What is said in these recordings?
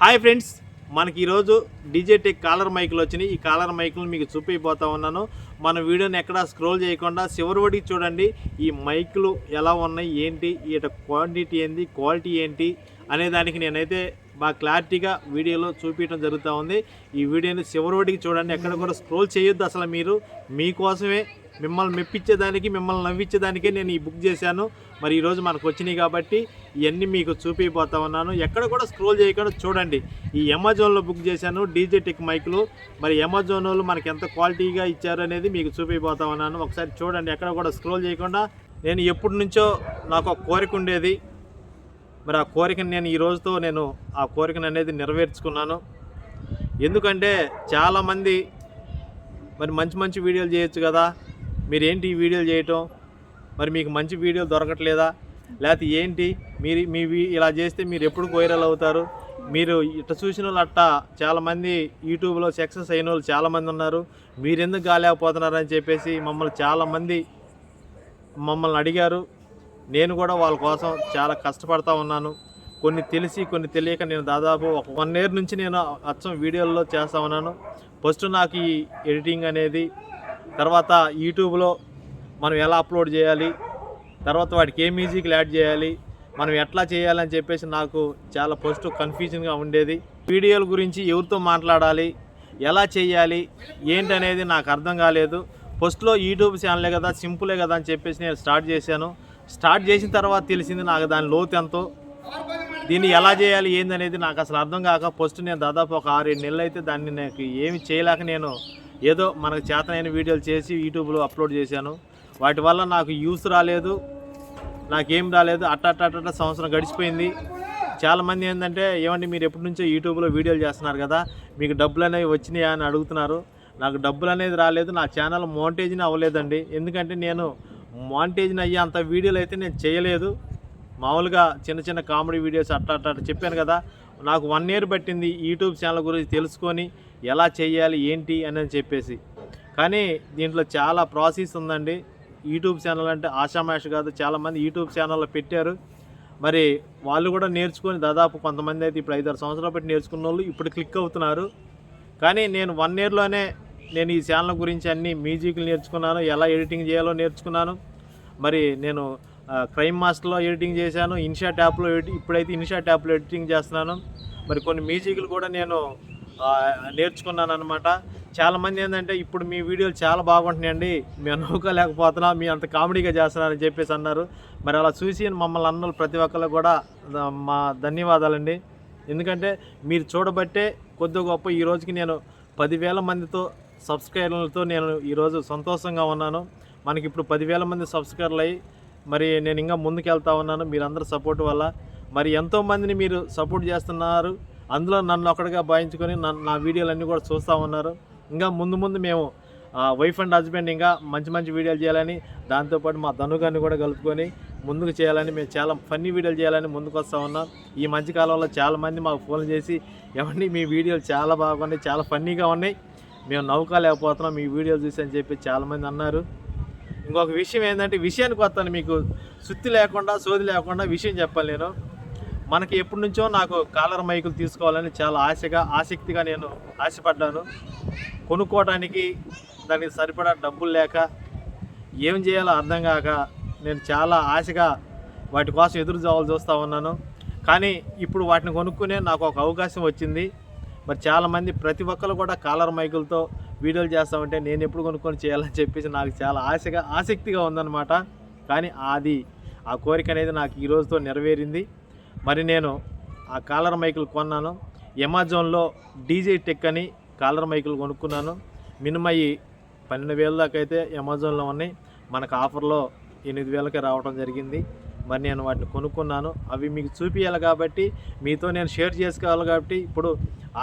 Hi friends మనకి ఈరోజు DJ tech collar మైకులు వచ్చినాయి. ఈ కాలర్ మైకులు మీకు చూపిపోతా ఉన్నాను. మన వీడియోని ఎక్కడ స్క్రోల్ చేయకుండా చివరి వడికి చూడండి. ఈ మైకులు ఎలా ఉన్నాయి ఏంటి ఈట క్వాంటిటీ ఏంటి క్వాలిటీ ఏంటి అనే దానికి నేనైతే బాగా క్లారిటీగా వీడియోలో చూపించడం జరుగుతూ ఉంది. ఈ వీడియోని చివరి వడికి చూడండి. ఎక్కడ కూడా స్క్రోల్ చేయొద్దు అసలు మీరు. మీకోసమే మిమ్మల్ని మెప్పించేదానికి మిమ్మల్ని నవ్వించేదానికే నేను ఈ బుక్ చేశాను. మరి ఈరోజు మనకు వచ్చినాయి కాబట్టి ఇవన్నీ మీకు చూపిపోతా ఉన్నాను. ఎక్కడ కూడా స్క్రోల్ చేయకుండా చూడండి. ఈ అమెజాన్లో బుక్ చేశాను డీజే టెక్ మైక్లు. మరి అమెజాన్ వాళ్ళు మనకి ఎంత క్వాలిటీగా ఇచ్చారు అనేది మీకు చూపిపోతా ఉన్నాను. ఒకసారి చూడండి ఎక్కడ కూడా స్క్రోల్ చేయకుండా. నేను ఎప్పటి నుంచో నాకు ఒక కోరిక ఉండేది. మరి ఆ కోరికను నేను ఈ రోజుతో నేను ఆ కోరికను అనేది నెరవేర్చుకున్నాను. ఎందుకంటే చాలామంది మరి మంచి మంచి వీడియోలు చేయొచ్చు కదా. మీరేంటి ఈ వీడియోలు చేయటం? మరి మీకు మంచి వీడియోలు దొరకట్లేదా? లేకపోతే ఏంటి? మీరు మీ ఇలా చేస్తే మీరు ఎప్పుడు వైరల్ అవుతారు? మీరు ఇట్ట చూసిన వాళ్ళు అట్ట చాలామంది యూట్యూబ్లో సక్సెస్ అయిన వాళ్ళు చాలామంది ఉన్నారు. మీరు ఎందుకు చెప్పేసి మమ్మల్ని చాలామంది మమ్మల్ని అడిగారు. నేను కూడా వాళ్ళ కోసం చాలా కష్టపడతా ఉన్నాను. కొన్ని తెలిసి కొన్ని తెలియక నేను దాదాపు ఒక వన్ ఇయర్ నుంచి నేను అచ్చం వీడియోల్లో చేస్తూ ఉన్నాను. ఫస్ట్ నాకు ఈ ఎడిటింగ్ అనేది తర్వాత యూట్యూబ్లో మనం ఎలా అప్లోడ్ చేయాలి తర్వాత వాటికి ఏ మ్యూజిక్లు యాడ్ చేయాలి మనం ఎట్లా చేయాలని చెప్పేసి నాకు చాలా ఫస్ట్ కన్ఫ్యూజన్గా ఉండేది. వీడియోల గురించి ఎవరితో మాట్లాడాలి ఎలా చేయాలి ఏంటనేది నాకు అర్థం కాలేదు. ఫస్ట్లో యూట్యూబ్ ఛానలే కదా సింపులే కదా అని చెప్పేసి నేను స్టార్ట్ చేశాను. స్టార్ట్ చేసిన తర్వాత తెలిసింది నాకు దాని లోతు ఎంతో. దీన్ని ఎలా చేయాలి ఏందనేది నాకు అసలు అర్థం కాక ఫస్ట్ నేను దాదాపు ఒక ఆరు నెలలు అయితే దాన్ని నాకు ఏమి చేయలేక నేను ఏదో మనకు చేతనైన వీడియోలు చేసి యూట్యూబ్లో అప్లోడ్ చేశాను. వాటి వల్ల నాకు యూస్ రాలేదు నాకేం రాలేదు. అట్ట అట్ట అట్ట సంవత్సరం గడిచిపోయింది. చాలామంది ఏంటంటే ఏమండి మీరు ఎప్పటి నుంచో యూట్యూబ్లో వీడియోలు చేస్తున్నారు కదా మీకు డబ్బులు అనేవి వచ్చినాయా అని అడుగుతున్నారు. నాకు డబ్బులు అనేది రాలేదు నా ఛానల్ మోంటేజ్ని అవ్వలేదండి. ఎందుకంటే నేను మోంటేజ్ని అయ్యే అంత వీడియోలు అయితే నేను చేయలేదు. మామూలుగా చిన్న చిన్న కామెడీ వీడియోస్ అట్ట అట్ట అట్ట చెప్పాను కదా నాకు వన్ ఇయర్ పట్టింది యూట్యూబ్ ఛానల్ గురించి తెలుసుకొని ఎలా చేయాలి ఏంటి అని చెప్పేసి. కానీ దీంట్లో చాలా ప్రాసెస్ ఉందండి. యూట్యూబ్ ఛానల్ అంటే ఆషామాష కాదు చాలామంది యూట్యూబ్ ఛానల్లో పెట్టారు. మరి వాళ్ళు కూడా నేర్చుకొని దాదాపు కొంతమంది అయితే ఇప్పుడు ఐదారు సంవత్సరాలు పెట్టి నేర్చుకున్న వాళ్ళు ఇప్పుడు క్లిక్ అవుతున్నారు. కానీ నేను వన్ ఇయర్లోనే నేను ఈ ఛానల్ గురించి అన్ని మ్యూజిక్లు నేర్చుకున్నాను ఎలా ఎడిటింగ్ చేయాలో నేర్చుకున్నాను. మరి నేను క్రైమ్ మాస్టర్లో ఎడిటింగ్ చేశాను ఇన్షా ట్యాప్లో ఎడి ఇప్పుడైతే ఇన్షా ట్యాప్లో ఎడిటింగ్ చేస్తున్నాను. మరి కొన్ని మ్యూజిక్లు కూడా నేను నేర్చుకున్నాను అనమాట చాలామంది ఏంటంటే ఇప్పుడు మీ వీడియోలు చాలా బాగుంటున్నాయండి. మేము నవ్వుకోలేకపోతున్నాం. మీ అంత కామెడీగా చేస్తున్నారని చెప్పేసి అన్నారు. మరి అలా చూసి మమ్మల్ని అన్నలు ప్రతి ఒక్కరు కూడా మా ధన్యవాదాలండి. ఎందుకంటే మీరు చూడబట్టే కొద్ది గొప్ప ఈ రోజుకి నేను పదివేల మందితో సబ్స్క్రైబర్లతో నేను ఈరోజు సంతోషంగా ఉన్నాను. మనకి ఇప్పుడు పదివేల మంది సబ్స్క్రైబర్లు అయ్యి మరి నేను ఇంకా ముందుకు వెళ్తా ఉన్నాను. మీరందరూ సపోర్ట్ వల్ల. మరి ఎంతోమందిని మీరు సపోర్ట్ చేస్తున్నారు. అందులో నన్ను ఒకటిగా భావించుకొని నన్ను నా వీడియోలన్నీ కూడా చూస్తూ ఉన్నారు. ఇంకా ముందు ముందు మేము వైఫ్ అండ్ హస్బెండ్ ఇంకా మంచి మంచి వీడియోలు చేయాలని దాంతోపాటు మా ధనుగాన్ని కూడా కలుపుకొని ముందుకు చేయాలని మేము చాలా ఫన్నీ వీడియోలు చేయాలని ముందుకు వస్తూ ఉన్నాం. ఈ మధ్యకాలంలో చాలామంది మాకు ఫోన్ చేసి ఏమండి మీ వీడియోలు చాలా బాగున్నాయి చాలా ఫన్నీగా ఉన్నాయి. మేము నవ్వుకోలేకపోతున్నాం మీ వీడియోలు చూసి అని చెప్పి చాలామంది అన్నారు. ఇంకొక విషయం ఏంటంటే విషయానికి వస్తాను మీకు. సుత్తి లేకుండా సోది లేకుండా విషయం చెప్పాలి నేను. మనకి ఎప్పటి నుంచో నాకు కాలర్ మైకులు తీసుకోవాలని చాలా ఆశగా ఆసక్తిగా నేను ఆశపడ్డాను. కొనుక్కోవడానికి దానికి సరిపడా డబ్బులు లేక ఏం చేయాలో అర్థం కాక నేను చాలా ఆశగా వాటి కోసం ఎదురు చూడాలి చూస్తూ ఉన్నాను. కానీ ఇప్పుడు వాటిని కొనుక్కునే నాకు ఒక అవకాశం వచ్చింది. మరి చాలామంది ప్రతి ఒక్కరు కూడా కాలర్ మైకులతో వీడియోలు చేస్తామంటే నేను ఎప్పుడు కొనుక్కొని చేయాలని చెప్పేసి నాకు చాలా ఆశగా ఆసక్తిగా ఉందన్నమాట. కానీ అది ఆ కోరిక అనేది నాకు ఈ రోజుతో నెరవేరింది. మరి నేను ఆ కాలర్ మైకులు కొన్నాను. అమెజాన్లో డీజే టెక్ అని కాలర్ మైకులు కొనుక్కున్నాను. మినిమం పన్నెండు వేల దాకా అయితే అమెజాన్లో ఉన్నాయి. మనకు ఆఫర్లో ఎనిమిది వేలకే రావడం జరిగింది. మరి నేను వాటిని కొనుక్కున్నాను. అవి మీకు చూపించాలి కాబట్టి మీతో నేను షేర్ చేసుకోవాలి కాబట్టి ఇప్పుడు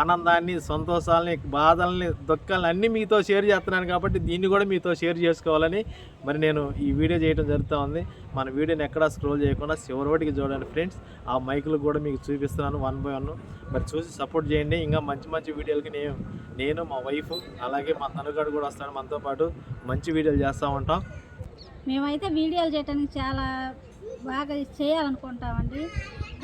ఆనందాన్ని సంతోషాలని బాధల్ని దుఃఖాలని అన్నీ మీతో షేర్ చేస్తున్నాను కాబట్టి దీన్ని కూడా మీతో షేర్ చేసుకోవాలని మరి నేను ఈ వీడియో చేయడం జరుగుతూ ఉంది. మన వీడియోని ఎక్కడా స్క్రోల్ చేయకుండా చివరివాటికి చూడండి ఫ్రెండ్స్. ఆ మైకులు కూడా మీకు చూపిస్తున్నాను వన్ బై వన్. మరి చూసి సపోర్ట్ చేయండి. ఇంకా మంచి మంచి వీడియోలకి నేను నేను మా వైఫ్ అలాగే మా తనుగాడు కూడా వస్తాడు మనతో పాటు. మంచి వీడియోలు చేస్తూ ఉంటాం. మేమైతే వీడియోలు చేయడానికి చాలా బాగా చేయాలనుకుంటామండి.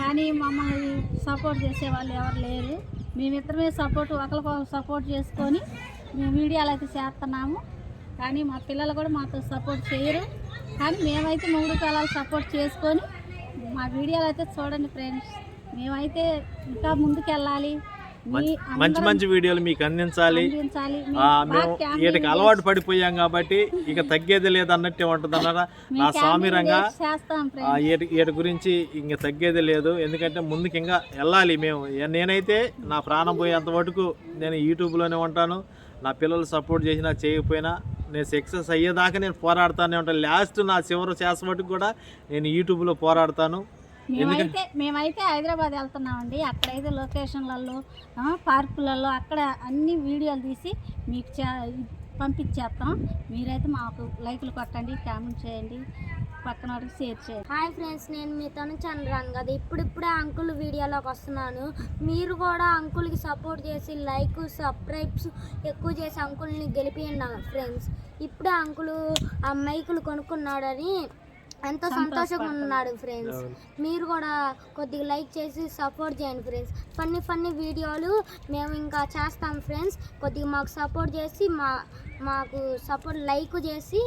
కానీ మమ్మల్ని సపోర్ట్ చేసే వాళ్ళు ఎవరు లేరు. మేమిద్దరమే సపోర్ట్ ఒకరికొకరు సపోర్ట్ చేసుకొని మేము మీడియాలోకి అయితే చేస్తున్నాము. కానీ మా పిల్లలు కూడా మాతో సపోర్ట్ చేయరు. కానీ మేమైతే మూడు పిల్లలు సపోర్ట్ చేసుకొని మా వీడియోలు అయితే చూడండి ఫ్రెండ్స్. మేమైతే ఇంకా ముందుకు వెళ్ళాలి మంచి మంచి వీడియోలు మీకు అందించాలి. మేము వీటికి అలవాటు పడిపోయాం కాబట్టి ఇక తగ్గేది లేదు అన్నట్టే ఉంటుంది అన్నారా? నా సామిరంగా వీటి గురించి ఇంక తగ్గేది లేదు. ఎందుకంటే ముందుకు ఇంకా వెళ్ళాలి మేము. నేనైతే నా ప్రాణం పోయేంత వరకు నేను యూట్యూబ్లోనే ఉంటాను. నా పిల్లలు సపోర్ట్ చేసినా చేయకపోయినా నేను సక్సెస్ అయ్యేదాకా నేను పోరాడుతానే ఉంటాను. లాస్ట్ నా చివరి చేసే వరకు కూడా నేను యూట్యూబ్లో పోరాడతాను. మేమైతే మేమైతే హైదరాబాద్ వెళ్తున్నామండి. అక్కడైతే లొకేషన్లలో ఆ, పార్కులలో అక్కడ అన్ని వీడియోలు తీసి మీకు చే- పంపించేస్తాం. మీరైతే మాకు లైకులు కొట్టండి కామెంట్ చేయండి పక్కన వారికి షేర్ చేయండి. హాయ్ ఫ్రెండ్స్ నేను మీతోనే చంద్రాన్ కదా. ఇప్పుడిప్పుడే అంకుల్ వీడియోలోకి వస్తున్నాను. మీరు కూడా అంకుల్కి సపోర్ట్ చేసి లైక్ సబ్స్క్రైబ్స్ ఎక్కువ చేసి అంకుల్ని గెలిపియండి ఫ్రెండ్స్. ఇప్పుడే అంకుల్ ఆ మైకులు కొనుక్కున్నాడని ఎంతో సంతోషంగా ఉన్నాడు ఫ్రెండ్స్. మీరు కూడా కొద్దిగా లైక్ చేసి సపోర్ట్ చేయండి ఫ్రెండ్స్. ఫన్నీ ఫన్నీ వీడియోలు మేము ఇంకా చేస్తాం ఫ్రెండ్స్. కొద్దిగా మాకు సపోర్ట్ చేసి మా మాకు సపోర్ట్ లైక్ చేసి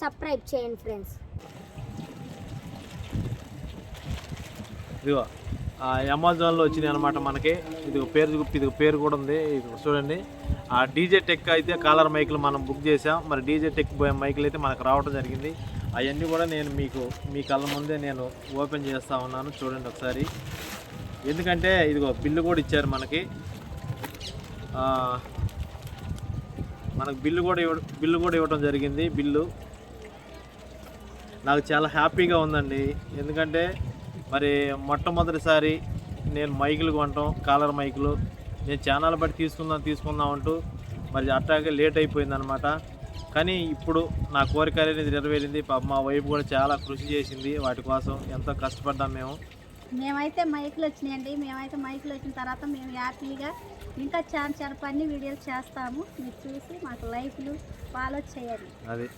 సబ్స్క్రైబ్ చేయండి ఫ్రెండ్స్. ఇదిగో అమెజాన్లో వచ్చినాయి అనమాట మనకి. ఇది పేరు ఇది పేరు కూడా ఉంది. ఇది చూడండి. ఆ డీజే టెక్ అయితే కాలర్ మైకులు మనం బుక్ చేసాం. మరి డీజే టెక్ మైకులు అయితే మనకు రావడం జరిగింది. అవన్నీ కూడా నేను మీకు మీ కళ్ళ ముందే నేను ఓపెన్ చేస్తూ ఉన్నాను. చూడండి ఒకసారి. ఎందుకంటే ఇదిగో బిల్లు కూడా ఇచ్చారు మనకి. మనకు బిల్లు కూడా ఇవ్వ బిల్లు కూడా ఇవ్వడం జరిగింది బిల్లు. నాకు చాలా హ్యాపీగా ఉందండి. ఎందుకంటే మరి మొట్టమొదటిసారి నేను మైకులు కొనటం కాలర్ మైకులు. నేను ఛానల్ బట్టి తీసుకుందాం తీసుకుందాం అంటూ మరి అట్లాగే లేట్ అయిపోయింది అనమాట కానీ ఇప్పుడు నా కోరిక అనేది నెరవేరింది. మా వైఫ్ కూడా చాలా కృషి చేసింది. వాటి కోసం ఎంతో కష్టపడ్డాం మేము. మేమైతే మైకులు వచ్చినాయండి. మేమైతే మైకులు వచ్చిన తర్వాత మేము హ్యాపీగా ఇంకా చాలా చాలా పని వీడియోలు చేస్తాము. మీరు చూసి మాకు లైక్లు ఫాలో చేయండి. అది.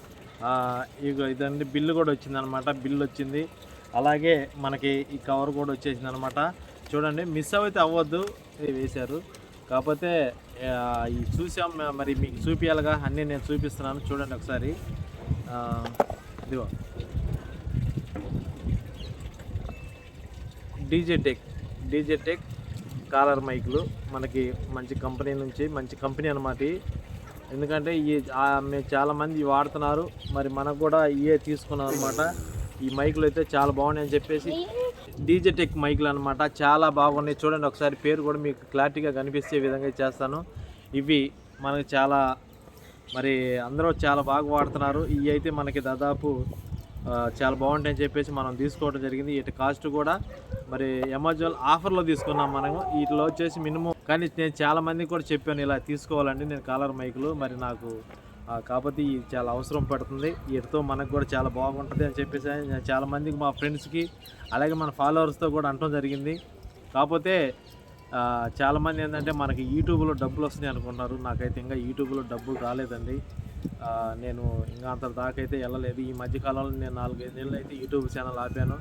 ఇదండి. బిల్లు కూడా వచ్చింది అనమాట బిల్లు వచ్చింది. అలాగే మనకి ఈ కవర్ కూడా వచ్చేసింది అనమాట చూడండి మిస్ అయితే అవ్వద్దు. వేశారు. కాకపోతే చూసాం మరి మీకు చూపించాలిగా అన్నీ నేను చూపిస్తున్నాను. చూడండి ఒకసారి. ఇదిగో. DJ tech. DJ tech collar మైకులు. మనకి మంచి కంపెనీ నుంచి మంచి కంపెనీ అనమాట ఎందుకంటే ఈ మేము చాలామంది వాడుతున్నారు. మరి మనకు కూడా ఇవే తీసుకున్నాం అనమాట ఈ మైకులు అయితే చాలా బాగున్నాయి అని చెప్పేసి డీజే టెక్ మైకులు అనమాట చాలా బాగున్నాయి. చూడండి ఒకసారి పేరు కూడా మీకు క్లారిటీగా కనిపించే విధంగా చేస్తాను. ఇవి మనకి చాలా మరి అందరూ చాలా బాగా వాడుతున్నారు. ఇవి అయితే మనకి దాదాపు చాలా బాగుంటాయని చెప్పేసి మనం తీసుకోవడం జరిగింది. వీటి కాస్ట్ కూడా మరి అమెజాన్ ఆఫర్లో తీసుకున్నాం మనము. వీటిలో వచ్చేసి మినిమం కానీ నేను చాలా మందికి కూడా చెప్పాను ఇలా తీసుకోవాలండి. నేను కాలర్ మైకులు మరి నాకు కాకపోతే ఇది చాలా అవసరం పడుతుంది. వీటితో మనకు కూడా చాలా బాగుంటుంది అని చెప్పేసి నేను మా ఫ్రెండ్స్కి అలాగే మన ఫాలోవర్స్తో కూడా అనటం జరిగింది. కాకపోతే చాలామంది ఏంటంటే మనకి యూట్యూబ్లో డబ్బులు వస్తున్నాయి అనుకుంటున్నారు నాకైతే ఇంకా యూట్యూబ్లో డబ్బులు రాలేదండి. నేను ఇంకా అంత దాకా అయితే వెళ్ళలేదు. ఈ మధ్యకాలంలో నేను నాలుగైదు నెలలు అయితే యూట్యూబ్ ఛానల్ ఆపాను.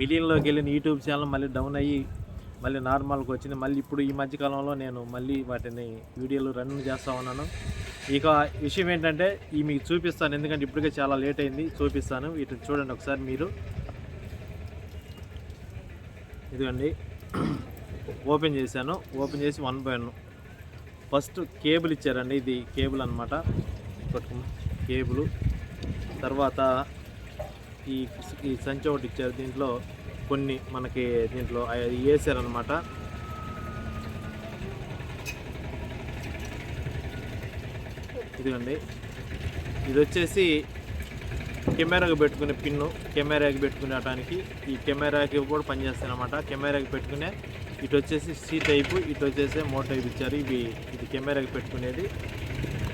మిలియన్లోకి వెళ్ళిన యూట్యూబ్ ఛానల్ మళ్ళీ డౌన్ అయ్యి మళ్ళీ నార్మల్కి వచ్చింది. మళ్ళీ ఇప్పుడు ఈ మధ్యకాలంలో నేను మళ్ళీ వాటిని వీడియోలు రన్ చేస్తూ ఉన్నాను. ఇక విషయం ఏంటంటే ఈ మీకు చూపిస్తాను. ఎందుకంటే ఇప్పటికే చాలా లేట్ అయింది. చూపిస్తాను. వీటిని చూడండి ఒకసారి మీరు. ఇదిగండి. ఓపెన్ చేశాను. ఓపెన్ చేసి one by one. First cable ఇచ్చారండి. ఇది కేబుల్ అనమాట కేబుల్. తర్వాత ఈ ఈ సంచి ఒకటి ఇచ్చారు. దీంట్లో కొన్ని మనకి దీంట్లో వేసారనమాట ఇదిగోండి. ఇది వచ్చేసి కెమెరాకి పెట్టుకునే పిన్ను కెమెరాకి పెట్టుకునేటానికి ఈ కెమెరాకి కూడా పనిచేస్తాయి అనమాట కెమెరాకి పెట్టుకునే ఇటు వచ్చేసి సి టైపు ఇటు వచ్చేసి మో టైప్ ఇచ్చారు. ఇవి ఇది కెమెరాకి పెట్టుకునేది.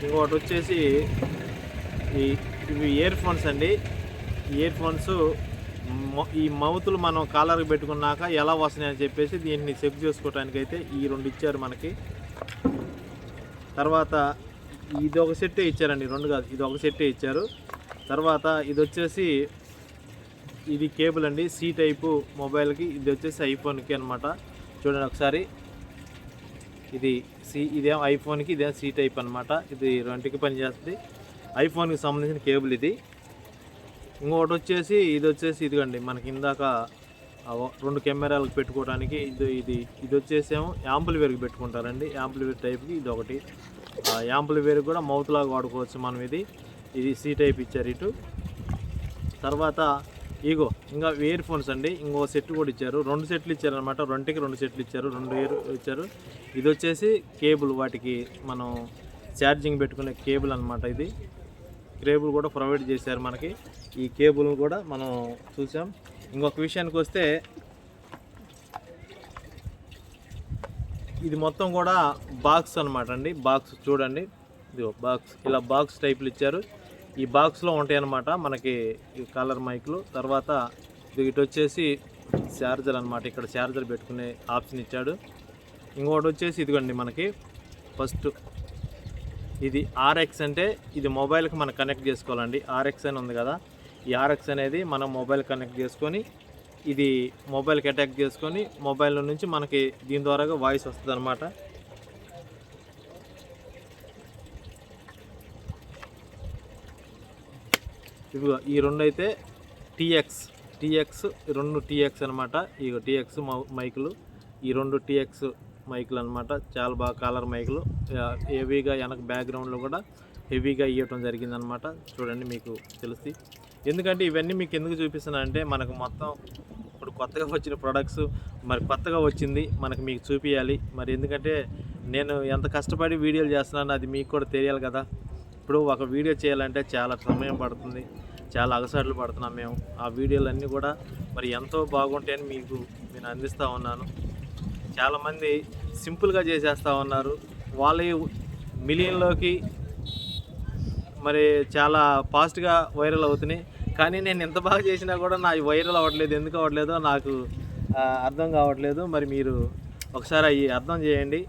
ఇంకొకటి వచ్చేసి ఈ ఇవి ఇయర్ ఫోన్స్ అండి. ఇయర్ ఫోన్స్ ఈ మౌతులు మనం కాలర్కి పెట్టుకున్నాక ఎలా వస్తున్నాయని చెప్పేసి దీన్ని చెక్ చేసుకోవడానికి అయితే ఈ రెండు ఇచ్చారు మనకి. తర్వాత ఇది ఒక సెట్టే ఇచ్చారండి రెండు కాదు ఇది ఒక సెట్టే ఇచ్చారు. తర్వాత ఇది వచ్చేసి ఇది కేబుల్ అండి సి టైపు మొబైల్కి ఇది వచ్చేసి ఐఫోన్కి అనమాట చూడండి ఒకసారి. ఇది సి ఇదేం ఐఫోన్కి ఇదేం సి టైప్ అనమాట ఇది రెండుకి పనిచేస్తుంది. ఐఫోన్కి సంబంధించిన కేబుల్ ఇది. ఇంకొకటి వచ్చేసి ఇది వచ్చేసి ఇదిగండి మనకి ఇందాక రెండు కెమెరాలకు పెట్టుకోవడానికి ఇది ఇది ఇది వచ్చేసేమో యాంపుల్వేర్కి పెట్టుకుంటారండి. యాంపుల్వేర్ టైప్కి ఇది ఒకటి యాంపుల్ యాంపుల్వేర్ కూడా మౌత్ లాగా వాడుకోవచ్చు మనం ఇది. ఇది సి టైప్ ఇచ్చారు ఇటు. తర్వాత ఇగో ఇంకా ఇయర్ ఫోన్స్ అండి. ఇంకో సెట్ కూడా ఇచ్చారు. రెండు సెట్లు ఇచ్చారు అనమాట రెండుకి రెండు సెట్లు ఇచ్చారు. రెండు ఇయర్ ఇచ్చారు. ఇది వచ్చేసి కేబుల్ వాటికి మనం ఛార్జింగ్ పెట్టుకునే కేబుల్ అనమాట ఇది. కేబుల్ కూడా ప్రొవైడ్ చేశారు మనకి. ఈ కేబుల్ కూడా మనం చూసాం. ఇంకొక విషయానికి వస్తే ఇది మొత్తం కూడా బాక్స్ అనమాట అండి. బాక్స్ చూడండి. ఇదిగో బాక్స్ ఇలా బాక్స్ టైపులు ఇచ్చారు. ఈ బాక్స్లో ఉంటాయి అనమాట మనకి కలర్ మైక్లు. తర్వాత ఇటు వచ్చేసి ఛార్జర్ అనమాట ఇక్కడ ఛార్జర్ పెట్టుకునే ఆప్షన్ ఇచ్చాడు. ఇంకొకటి వచ్చేసి ఇదిగోండి మనకి. ఫస్ట్ ఇది ఆర్ఎక్స్ అంటే ఇది మొబైల్కి మనం కనెక్ట్ చేసుకోవాలండి. ఆర్ఎక్స్ అని ఉంది కదా. ఈ ఆర్ఎక్స్ అనేది మనం మొబైల్ కనెక్ట్ చేసుకొని ఇది మొబైల్కి అటాక్ చేసుకొని మొబైల్ నుంచి మనకి దీని ద్వారాగా వాయిస్ వస్తుంది అనమాట ఇదిగో ఈ రెండు అయితే టీఎక్స్ టీఎక్స్ రెండు టీఎక్స్ అనమాట ఇగో టీఎక్స్ మైకులు ఈ రెండు టీఎక్స్ మైకులు అనమాట చాలా బాగా కలర్ మైకులు. హెవీగా వెనక బ్యాక్గ్రౌండ్లో కూడా హెవీగా ఇవ్వటం జరిగిందనమాట చూడండి మీకు తెలుస్తుంది ఎందుకంటే ఇవన్నీ మీకు ఎందుకు చూపిస్తున్నా అంటే మనకు మొత్తం ఇప్పుడు కొత్తగా వచ్చిన ప్రొడక్ట్స్ మరి కొత్తగా వచ్చింది మనకు మీకు చూపించాలి మరి ఎందుకంటే నేను ఎంత కష్టపడి వీడియోలు చేస్తున్నానో అది మీకు కూడా తెలియాలి కదా. ఇప్పుడు ఒక వీడియో చేయాలంటే చాలా సమయం పడుతుంది. చాలా అగసాట్లు పడుతున్నాం మేము. ఆ వీడియోలన్నీ కూడా మరి ఎంతో బాగుంటాయని మీకు నేను అందిస్తూ ఉన్నాను. చాలామంది సింపుల్గా చేసేస్తూ ఉన్నారు. వాళ్ళ మిలియన్లోకి మరి చాలా ఫాస్ట్గా వైరల్ అవుతున్నాయి. కానీ నేను ఎంత బాగా చేసినా కూడా నా వైరల్ అవ్వట్లేదు. ఎందుకు అవ్వట్లేదో నాకు అర్థం కావట్లేదు. మరి మీరు ఒకసారి అవి అర్థం చేయండి.